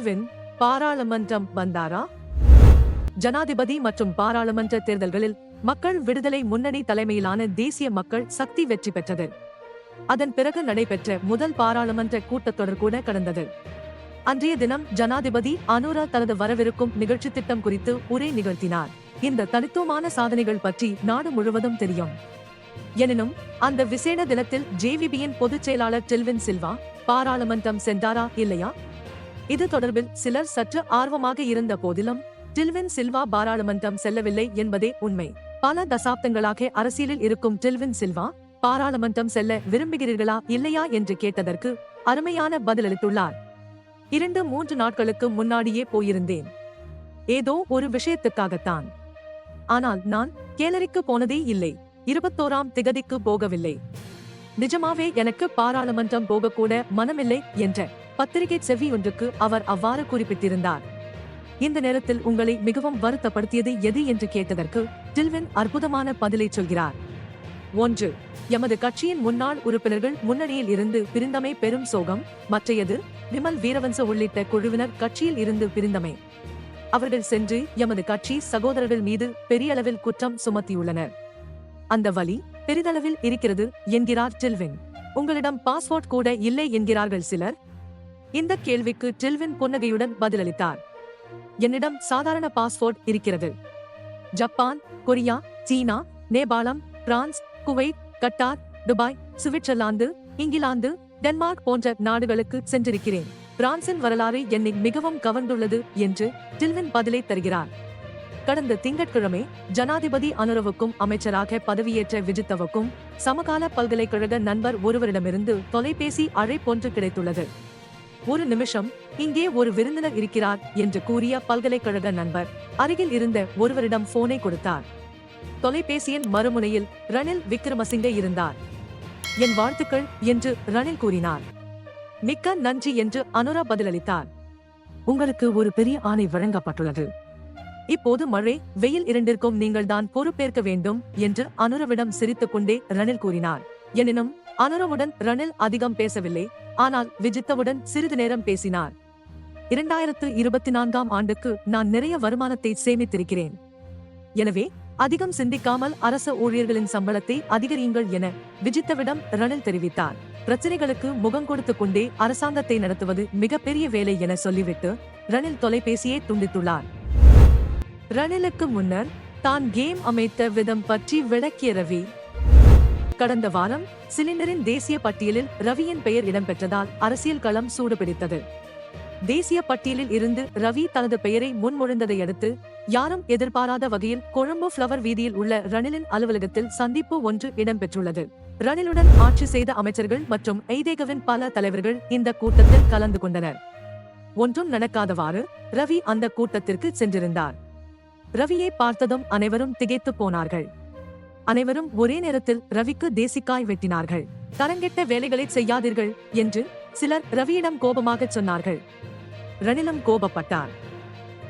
டில்வின் பாராளுமன்றம் வந்தாரா? ஜனாதிபதி மற்றும் பாராளுமன்ற தேர்தல்களில் மக்கள் விடுதலை முன்னணி தலைமையிலான தேசிய மக்கள் சக்தி வெற்றி பெற்றது. அதன் பிறகு நடைபெற்ற முதல் பாராளுமன்ற கூட்டத்தொடர் கூட கடந்தது. அன்றைய தினம் ஜனாதிபதி அனுரா தனது வரவிருக்கும் நிகழ்ச்சி திட்டம் குறித்து உரை நிகழ்த்தினார். இந்த தனித்துவமான சாதனைகள் பற்றி நாடு முழுவதும் தெரியும். எனினும் அந்த விசேட தினத்தில் ஜேவிபியின் பொதுச் செயலாளர் டெல்வின் சில்வா பாராளுமன்றம் சென்றாரா இல்லையா? இது தொடர்பில் சிலர் சற்று ஆர்வமாக இருந்த போதிலும் டில்வின் சில்வா பாராளுமன்றம் செல்லவில்லை என்பதே உண்மை. பல தசாப்தங்களாக அரசியலில் இருக்கும் டில்வின் சில்வா பாராளுமன்றம் செல்ல விரும்புகிறீர்களா இல்லையா என்று கேட்டதற்கு அருமையான பதிலளித்துள்ளார். இரண்டு மூன்று நாட்களுக்கு முன்னாடியே போயிருந்தேன். ஏதோ ஒரு விஷயத்துக்காகத்தான். ஆனால் நான் கேலரிக்கு போனதே இல்லை. இருபத்தோராம் திகதிக்கு போகவில்லை. நிஜமாவே எனக்கு பாராளுமன்றம் போகக்கூட மனமில்லை என்ற பத்திரிகை செவி ஒன்றுக்கு அவர் அவ்வாறு குறிப்பிட்டிருந்தார். இந்த நேரத்தில் உங்களை மிகவும் வருத்தப்படுத்தியது எது என்று கேட்டதற்கு டில்வின் அற்புதமான பதிலை சொல்கிறார். ஒன்று எமது கட்சியின் முன்னாள் உறுப்பினர்கள் முன்னணியில் இருந்து பிரிந்தமை பெரும் சோகம் மற்றையது விமல் வீரவன்ச உள்ளிட்ட குழுவினர் கட்சியில் இருந்து பிரிந்தமை. அவர்கள் சென்று எமது கட்சி சகோதரர்கள் மீது பெரிய அளவில் குற்றம் சுமத்தியுள்ளனர். அந்த வழி பெரிதளவில் இருக்கிறது என்கிறார் டில்வின். உங்களிடம் பாஸ்போர்ட் கூட இல்லை என்கிறார்கள் சிலர் இந்த கேள்விக்கு டில்வின் புன்னகையுடன் பதிலளித்தார். என்னிடம் சாதாரண பாஸ்போர்ட் இருக்கிறது. ஜப்பான் கொரியா சீனா நேபாளம் France Kuwait Qatar Dubai Switzerland England Denmark போன்ற நாடுகளுக்கு சென்றிருக்கிறேன். பிரான்சின் வரலாறு என்னை மிகவும் கவர்ந்துள்ளது என்று டில்வின் பதிலை தருகிறார். கடந்த திங்கட்கிழமை ஜனாதிபதி அனுரவுக்கும் அமைச்சராக பதவியேற்ற விஜித்தவுக்கும் சமகால பல்கலைக்கழக நண்பர் ஒருவரிடமிருந்து தொலைபேசி அழைப்பொன்று கிடைத்துள்ளது. ஒரு நிமிஷம் இங்கே ஒரு விருந்தினர் இருக்கிறார் என்று கூறிய பல்கலைக்கழக நண்பர். அருகில் இருந்த ஒருவரிடம் போனை கொடுத்தார். தொலைபேசியின் மறுமுனையில் ரணில் விக்ரமசிங்கே இருந்தார். என் வாழ்த்துக்கள் என்று ரணில் கூறினார். மிக்க நன்றி என்று அனுரா பதிலளித்தார். உங்களுக்கு ஒரு பெரிய ஆணை வழங்கப்பட்டுள்ளது. இப்போது மழை வெயில் இரண்டிற்கும் நீங்கள் தான் பொறுப்பேற்க வேண்டும் என்று அனுரவிடம் சிரித்துக் கொண்டே ரணில் கூறினார். எனினும் அனுரவுடன் ரணில் அதிகம் பேசவில்லை. ஆனால் விஜித்தவுடன் சிறிது நேரம் பேசினார். இரண்டாயிரத்து இருபத்தி நான்காம் ஆண்டுக்கு நான் நிறைய வருமானத்தை சேமித்திருக்கிறேன். எனவே அதிகம் சிந்திக்காமல் அரச ஊழியர்களின் சம்பளத்தை அதிகரியுங்கள் என விஜித்தவிடம் ரணில் தெரிவித்தார். பிரச்சனைகளுக்கு முகம் கொடுத்து கொண்டே அரசாங்கத்தை நடத்துவது மிகப்பெரிய வேலை என சொல்லிவிட்டு ரணில் தொலைபேசியை துண்டித்துள்ளார். ரணிலுக்கு முன்னர் தான் கேம் அமைத்த விதம் பற்றி விளக்கிய ரவி கடந்த வாரம் சிலிண்டரின் தேசிய பட்டியலில் ரவியின் பெயர் இடம்பெற்றதால் அரசியல் களம் சூடுபிடித்தது. தேசிய பட்டியலில் இருந்து ரவி தனது பெயரை முன்மொழிந்ததை அடுத்து யாரும் எதிர்பாராத வகையில் கொழும்பு ஃப்ளவர் வீதியில் உள்ள ரணிலின் அலுவலகத்தில் சந்திப்பு ஒன்று இடம்பெற்றுள்ளது. ரணிலுடன் ஆட்சி செய்த அமைச்சர்கள் மற்றும் எய்தேகவின் பல தலைவர்கள் இந்த கூட்டத்தில் கலந்து கொண்டனர். ஒன்றும் நடக்காதவாறு ரவி அந்த கூட்டத்திற்கு சென்றிருந்தார். ரவியை பார்த்ததும் அனைவரும் திகைத்து போனார்கள். அனைவரும் ஒரே நேரத்தில் ரவிக்கு தேசிக்காய் வெட்டினார்கள். தரங்கெட்ட வேலைகளை செய்யாதீர்கள் என்று சிலர் ரவியிடம் கோபமாகச் சொன்னார்கள். ரணிலும் கோபப்பட்டார்.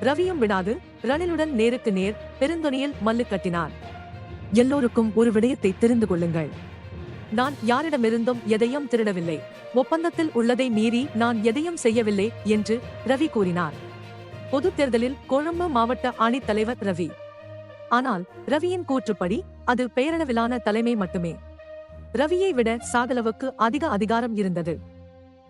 ரவியும் விடாது ரணிலுடன் நேருக்கு நேர் பெருந்தொனியில் மல்லு கட்டினார். எல்லோருக்கும் ஒரு விடயத்தை தெரிந்து கொள்ளுங்கள். நான் யாரிடமிருந்தும் எதையும் திருடவில்லை. ஒப்பந்தத்தில் உள்ளதை மீறி நான் எதையும் செய்யவில்லை என்று ரவி கூறினார். பொதுத் தேர்தலில் கொழும்பு மாவட்ட அணித் தலைவர் ரவி ஆனால் ரவியின் கூற்றுப்படி அது பெயரளவிலான தலைமை மட்டுமே. ரவியை விட சாகலவுக்கு அதிக அதிகாரம் இருந்தது.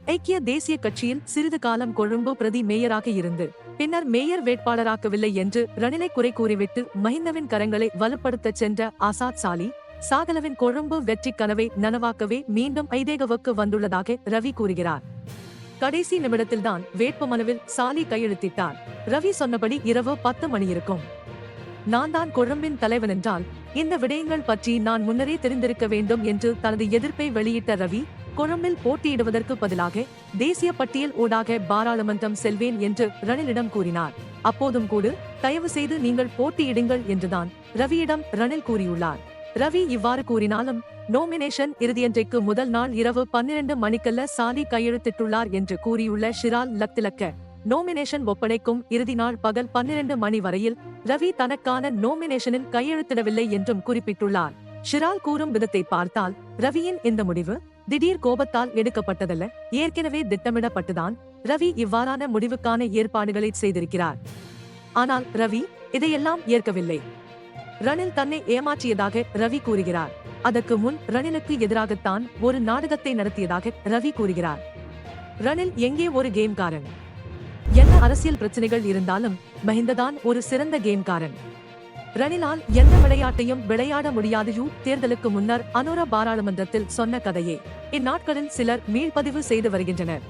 ஐக்கிய தேசிய கட்சியில் சிறிது காலம் கொழும்பு பிரதி மேயராக இருந்து பின்னர் மேயர் வேட்பாளராக்கவில்லை என்று ரணிலை குறை கூறிவிட்டு மஹிந்தவின் கரங்களை வலுப்படுத்த சென்ற ஆசாத் சாலி சாகலவின் கொழும்பு வெற்றி கனவை நனவாக்கவே மீண்டும் ஐதேகவுக்கு வந்துள்ளதாக ரவி கூறுகிறார். கடைசி நிமிடத்தில்தான் வேட்புமனுவில் சாலி கையெழுத்திட்டார். ரவி சொன்னபடி இரவு பத்து மணி இருக்கும் நான் தான் கொழும்பின் தலைவன் என்றால் இந்த விடயங்கள் பற்றி நான் முன்னரே தெரிந்திருக்க வேண்டும் என்று தனது எதிர்ப்பை வெளியிட்ட ரவி கொழும்பில் போட்டியிடுவதற்கு பதிலாக தேசிய பட்டியல் ஊடாக பாராளுமன்றம் செல்வேன் என்று ரணிலிடம் கூறினார். அப்போதும் கூட தயவு செய்து நீங்கள் போட்டியிடுங்கள் என்றுதான் ரவியிடம் ரணில் கூறியுள்ளார். ரவி இவ்வாறு கூறினாலும் நோமினேஷன் இறுதியன்றைக்கு முதல் நாள் இரவு பன்னிரண்டு மணிக்கல்ல சாலி கையெழுத்திட்டுள்ளார் என்று கூறியுள்ள ஷிரால் லத்திலக்க நோமினேஷன் ஒப்படைக்கும் இறுதி நாள் பகல் பன்னிரண்டு மணி வரையில் ரவி தனக்கான நோமினேஷனில் கையெழுத்திடவில்லை என்றும் குறிப்பிட்டுள்ளார். ஷிரால் கூறும் விதத்தை பார்த்தால் ரவியின் இந்த முடிவு திடீர் கோபத்தால் எடுக்கப்பட்டதல்ல. ஏற்கனவே திட்டமிடப்பட்டுதான் ரவி இவ்வாறான முடிவுக்கான ஏற்பாடுகளை செய்திருக்கிறார். ஆனால் ரவி இதையெல்லாம் ஏற்கவில்லை. ரணில் தன்னை ஏமாற்றியதாக ரவி கூறுகிறார். அதற்கு முன் ரணிலுக்கு எதிராகத்தான் ஒரு நாடகத்தை நடத்தியதாக ரவி கூறுகிறார். ரணில் எங்கே ஒரு கேம்காரன் என்ன அரசியல் பிரச்சனைகள் இருந்தாலும் மஹிந்ததான் ஒரு சிறந்த கேம்காரன். ரணிலால் எந்த விளையாட்டையும் விளையாட முடியாது யூ தேர்தலுக்கு முன்னர் அனுரா பாராளுமன்றத்தில் சொன்ன கதையே. இந்நாட்களில் சிலர் மீள்பதிவு செய்து வருகின்றனர்.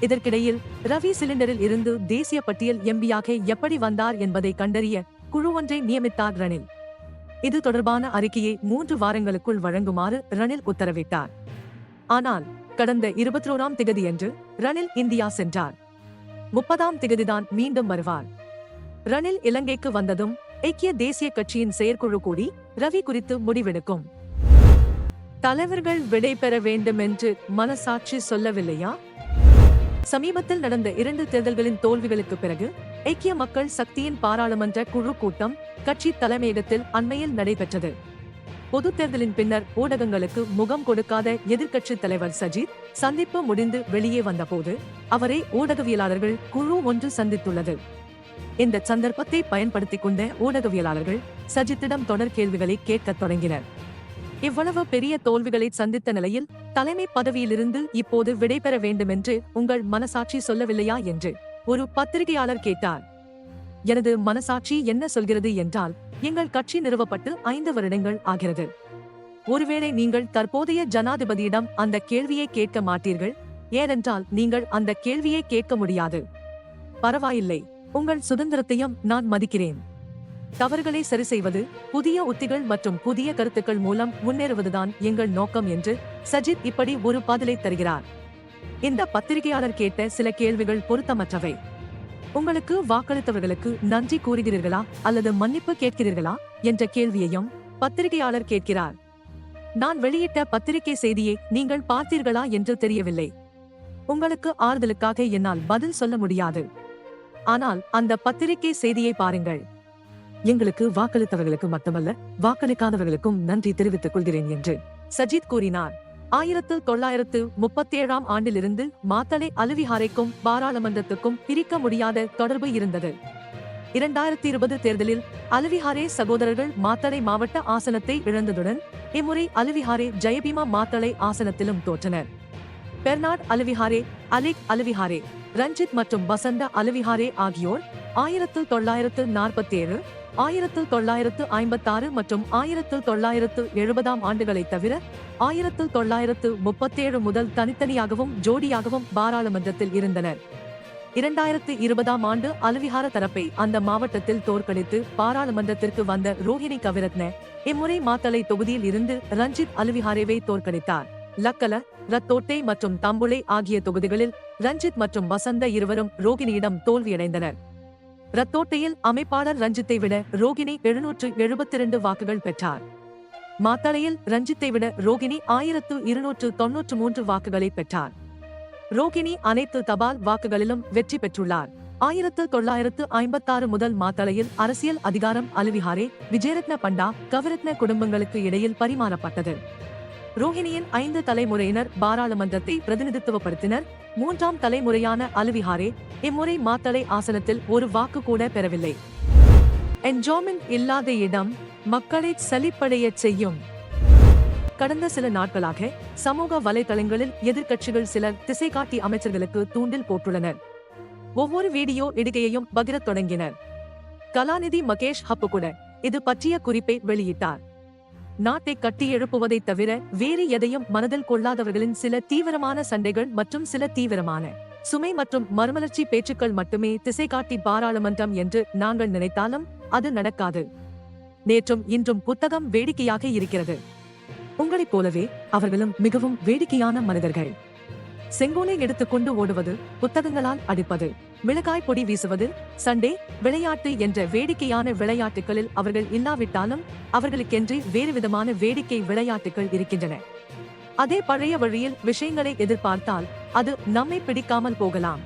இதற்கிடையில் ரவி சிலிண்டரில் இருந்து தேசிய பட்டியல் எம்பியாக எப்படி வந்தார் என்பதை கண்டறிய குழு ஒன்றை நியமித்தார் ரணில். இது தொடர்பான அறிக்கையை மூன்று வாரங்களுக்குள் வழங்குமாறு ரணில் உத்தரவிட்டார். ஆனால் கடந்த இருபத்தோராம் திகதியன்று ரணில் இந்தியா சென்றார். முப்பதாம் திகதிதான் மீண்டும் வருவார். ரணில் இலங்கைக்கு வந்ததும் ஐக்கிய தேசிய கட்சியின் செயற்குழு கூடி ரவி குறித்து முடிவெடுக்கும். தலைவர்கள் விடைபெற வேண்டும் என்று மனசாட்சி சொல்லவில்லையா? சமீபத்தில் நடந்த இரண்டு தேர்தல்களின் தோல்விகளுக்கு பிறகு ஐக்கிய மக்கள் சக்தியின் பாராளுமன்ற குழு கூட்டம் கட்சி தலைமையகத்தில் அண்மையில் நடைபெற்றது. பொதுத் தேர்தலின் பின்னர் ஊடகங்களுக்கு முகம் கொடுக்காத எதிர்க்கட்சி தலைவர் சஜித் சந்திப்பு முடிந்து வெளியே வந்தபோது அவரை ஊடகவியலாளர்கள் குழு ஒன்று சந்தித்துள்ளது. இந்த சந்தர்ப்பத்தை பயன்படுத்திக் கொண்ட ஊடகவியலாளர்கள் சஜித்திடம் தொடர் கேள்விகளை கேட்கத் தொடங்கினர். இவ்வளவு பெரிய தோல்விகளை சந்தித்த நிலையில் தலைமை பதவியிலிருந்து இப்போது விடைபெற வேண்டுமென்று உங்கள் மனசாட்சி சொல்லவில்லையா என்று ஒரு பத்திரிகையாளர் கேட்டார். எனது மனசாட்சி என்ன சொல்கிறது என்றால் எங்கள் கட்சி நிறுவப்பட்டு ஐந்து வருடங்கள் ஆகிறது. ஒருவேளை நீங்கள் தற்போதைய ஜனாதிபதியிடம் அந்த கேள்வியை கேட்க மாட்டீர்கள்? ஏனென்றால் நீங்கள் அந்த கேள்வியை கேட்க முடியாது. பரவாயில்லை. உங்கள் சுதந்திரத்தையும் நான் மதிக்கிறேன். தவறுகளை சரி செய்வது புதிய உத்திகள் மற்றும் புதிய கருத்துக்கள் மூலம் முன்னேறுவதுதான் எங்கள் நோக்கம் என்று சஜித் இப்படி ஒரு பதிலை தருகிறார். இந்த பத்திரிகையாளர் கேட்ட சில கேள்விகள் பொருத்தமற்றவை. உங்களுக்கு வாக்களித்தவர்களுக்கு நன்றி கூறுகிறீர்களா அல்லது மன்னிப்பு கேட்கிறீர்களா என்ற கேள்வியையும் பத்திரிகையாளர் கேட்கிறார். நான் வெளியிட்ட பத்திரிகை செய்தியை நீங்கள் பார்த்தீர்களா என்று தெரியவில்லை. உங்களுக்கு ஆறுதலுக்காக என்னால் பதில் சொல்ல முடியாது. ஆனால் அந்த பத்திரிகை செய்தியை பாருங்கள். எங்களுக்கு வாக்களித்தவர்களுக்கு மட்டுமல்ல வாக்களிக்காதவர்களுக்கும் நன்றி தெரிவித்துக் கொள்கிறேன் என்று சஜித் கூறினார். ஆயிரத்து தொள்ளாயிரத்து முப்பத்தேழாம் ஆண்டிலிருந்து மாத்தளை அலுவிஹாரைக்கும் பாராளுமன்றத்துக்கும் பிரிக்க முடியாத தொடர்பு இருந்தது. இரண்டாயிரத்தி இருபது தேர்தலில் அலுவிஹாரே சகோதரர்கள் மாத்தளை மாவட்ட ஆசனத்தை இழந்ததுடன் இம்முறை அலுவிஹாரே ஜெயபீமா மாத்தளை ஆசனத்திலும் தோற்றனர். பெர்னாட் அலுவிஹாரே அலிக் அலுவிஹாரே ரஞ்சித் மற்றும் வசந்த அலுவிஹாரே ஆகியோர் ஆயிரத்து தொள்ளாயிரத்து நாற்பத்தேழு ஆயிரத்து தொள்ளாயிரத்து ஐம்பத்தாறு மற்றும் ஆயிரத்து தொள்ளாயிரத்து எழுபதாம் ஆண்டுகளை தவிர ஆயிரத்து தொள்ளாயிரத்து முப்பத்தேழு முதல் தனித்தனியாகவும் ஜோடியாகவும் பாராளுமன்றத்தில் இருந்தனர். இரண்டாயிரத்து இருபதாம் ஆண்டு அலுவிஹார தரப்பை அந்த மாவட்டத்தில் தோற்கடித்து பாராளுமன்றத்திற்கு வந்த ரோஹிணி கவிரத்ன இம்முறை மாத்தளை தொகுதியில் இருந்து ரஞ்சித் அலுவிஹாரேவை தோற்கடித்தார். லக்கல ரத்தோட்டை மற்றும் தம்புளை ஆகிய தொகுதிகளில் ரஞ்சித் மற்றும் வசந்த இருவரும் ரோகிணியிடம் தோல்வியடைந்தனர். ரத்தோட்டையில் அமைப்பாளர் ரஞ்சித்தை விட ரோகிணி எழுநூற்று எழுபத்தி இரண்டு வாக்குகள் பெற்றார். மாத்தளையில் ரஞ்சித்தை விட ரோகிணி ஆயிரத்து இருநூற்று தொன்னூற்று மூன்று வாக்குகளை பெற்றார். ரோகிணி அனைத்து தபால் வாக்குகளிலும் வெற்றி பெற்றுள்ளார். ஆயிரத்து தொள்ளாயிரத்து ஐம்பத்தாறு முதல் மாத்தளையில் அரசியல் அதிகாரம் அலுவிஹாரே விஜயரத்ன பண்டா கவரத்ன குடும்பங்களுக்கு இடையில் பரிமாறப்பட்டது. ரோஹிணியின் ஐந்து தலைமுறையினர் பாராளுமன்றத்தை பிரதிநிதித்துவப்படுத்தினர். மூன்றாம் தலைமுறையான அலுவிஹாரே இம்முறை மாத்தளை ஆசனத்தில் ஒரு வாக்கு கூட பெறவில்லை. என்ஜாய்மெண்ட் இல்லாத இடம் மக்களை சலிப்படையச் செய்யும். கடந்த சில நாட்களாக சமூக வலைதளங்களில் எதிர்க்கட்சிகள் சிலர் திசை காட்டி அமைச்சர்களுக்கு தூண்டில் போட்டுள்ளனர். ஒவ்வொரு வீடியோ இடுகையையும் பகிரத் தொடங்கினர். கலாநிதி மகேஷ் ஹப்பு கூட இது பற்றிய குறிப்பை வெளியிட்டார். நாட்டை கட்டி எழுப்புவதை தவிர வேறு எதையும் மனதில் கொள்ளாதவர்களின் சில தீவிரமான சண்டைகள் மற்றும் சில தீவிரமான சுமை மற்றும் மறுமலர்ச்சி பேச்சுக்கள் மட்டுமே திசை காட்டி பாராளுமன்றம் என்று நாங்கள் நினைத்தாலும் அது நடக்காது. நேற்றும் இன்றும் புத்தகம் வேடிக்கையாக இருக்கிறது. உங்களைப் போலவே அவர்களும் மிகவும் வேடிக்கையான மனிதர்கள். செங்கோலை எடுத்துக்கொண்டு ஓடுவது புத்தகங்களால் அடிப்பது. மிளகாய் பொடி வீசுவது சண்டே விளையாட்டு என்ற வேடிக்கையான விளையாட்டுகளில் அவர்கள் இல்லாவிட்டாலும் அவர்களுக்கென்று வேறு விதமான வேடிக்கை விளையாட்டுகள் இருக்கின்றன. அதே பழைய வழியில் விஷயங்களை எதிர்பார்த்தால் அது நம்மை பிடிக்காமல் போகலாம்.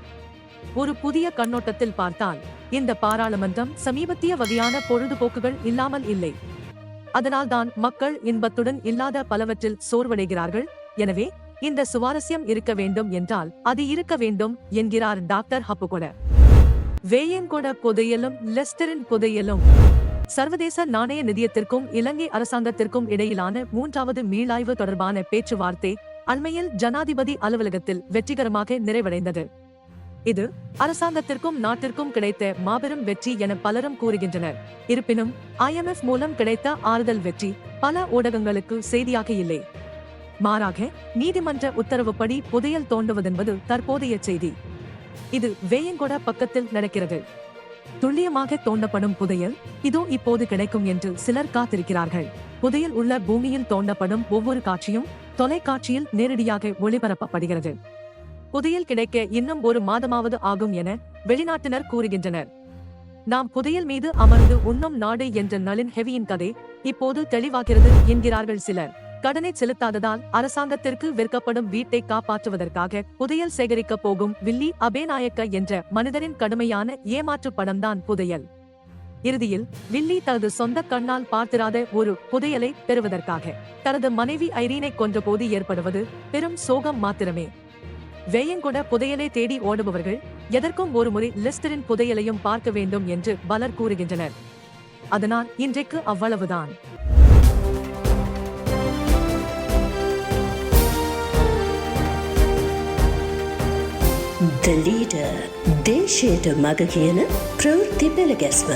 ஒரு புதிய கண்ணோட்டத்தில் பார்த்தால் இந்த பாராளுமன்றம் சமீபத்திய வகையான பொழுதுபோக்குகள் இல்லாமல் இல்லை. அதனால்தான் மக்கள் இன்பத்துடன் இல்லாத பலவற்றில் சோர்வடைகிறார்கள். எனவே இந்த சுவாரஸ்யம் இருக்க வேண்டும் என்றால் அது இருக்க வேண்டும் என்கிறார் டாக்டர் ஹப்புகொட. வேயங்கொட புதையலும் லெஸ்டரின் புதையலும். சர்வதேச நாணய நிதியத்திற்கும் இலங்கை அரசாங்கத்திற்கும் இடையிலான மூன்றாவது மீளாய்வு தொடர்பான பேச்சுவார்த்தை அண்மையில் ஜனாதிபதி அலுவலகத்தில் வெற்றிகரமாக நிறைவடைந்தது. இது அரசாங்கத்திற்கும் நாட்டிற்கும் கிடைத்த மாபெரும் வெற்றி என பலரும் கூறுகின்றனர். இருப்பினும் IMF மூலம் கிடைத்த ஆறுதல் வெற்றி பல ஊடகங்களுக்கு செய்தியாக இல்லை. மாறாக நீதிமன்ற உத்தரவுப்படி புதையல் தோண்டுவதென்பது தற்போதைய செய்தி. இது வேயங்கொட பக்கத்தில் நடக்கிறது. துல்லியமாக தோண்டப்படும் புதையல் இதோ இப்போது கிடைக்கும் என்று சிலர் காத்திருக்கிறார்கள். புதையல் உள்ள பூமியில் தோண்டப்படும் ஒவ்வொரு காட்சியும் தொலைக்காட்சியில் நேரடியாக ஒளிபரப்பப்படுகிறது. புதையல் கிடைக்க இன்னும் ஒரு மாதமாவது ஆகும் என வெளிநாட்டினர் கூறுகின்றனர். நாம் புதையல் மீது அமர்ந்து உண்ணும் நாடு என்ற நளின் ஹெவியின் கதை இப்போது தெளிவாகிறது என்கிறார்கள் சிலர். கடனை செலுத்தாததால் அரசாங்கத்திற்கு விற்கப்படும் வீட்டை காப்பாற்றுவதற்காக புதையல் சேகரிக்க போகும் வில்லி அபேநாயக்க என்ற மனிதரின் கடுமையான ஏமாற்று படம்தான் புதையல். இறுதியில் வில்லி தனது சொந்த கண்ணால் பார்த்திராத ஒரு புதையலை பெறுவதற்காக தனது மனைவி ஐரீனை கொன்றபோது ஏற்படுவது பெரும் சோகம் மாத்திரமே. வேயங்கொட புதையலை தேடி ஓடுபவர்கள் எதற்கும் ஒருமுறை லிஸ்டரின் புதையலையும் பார்க்க வேண்டும் என்று பலர் கூறுகின்றனர். அதனால் இன்றைக்கு அவ்வளவுதான். ද ලීඩර් දේශයට මග කියන ප්‍රවෘත්ති පෙළගැස්ම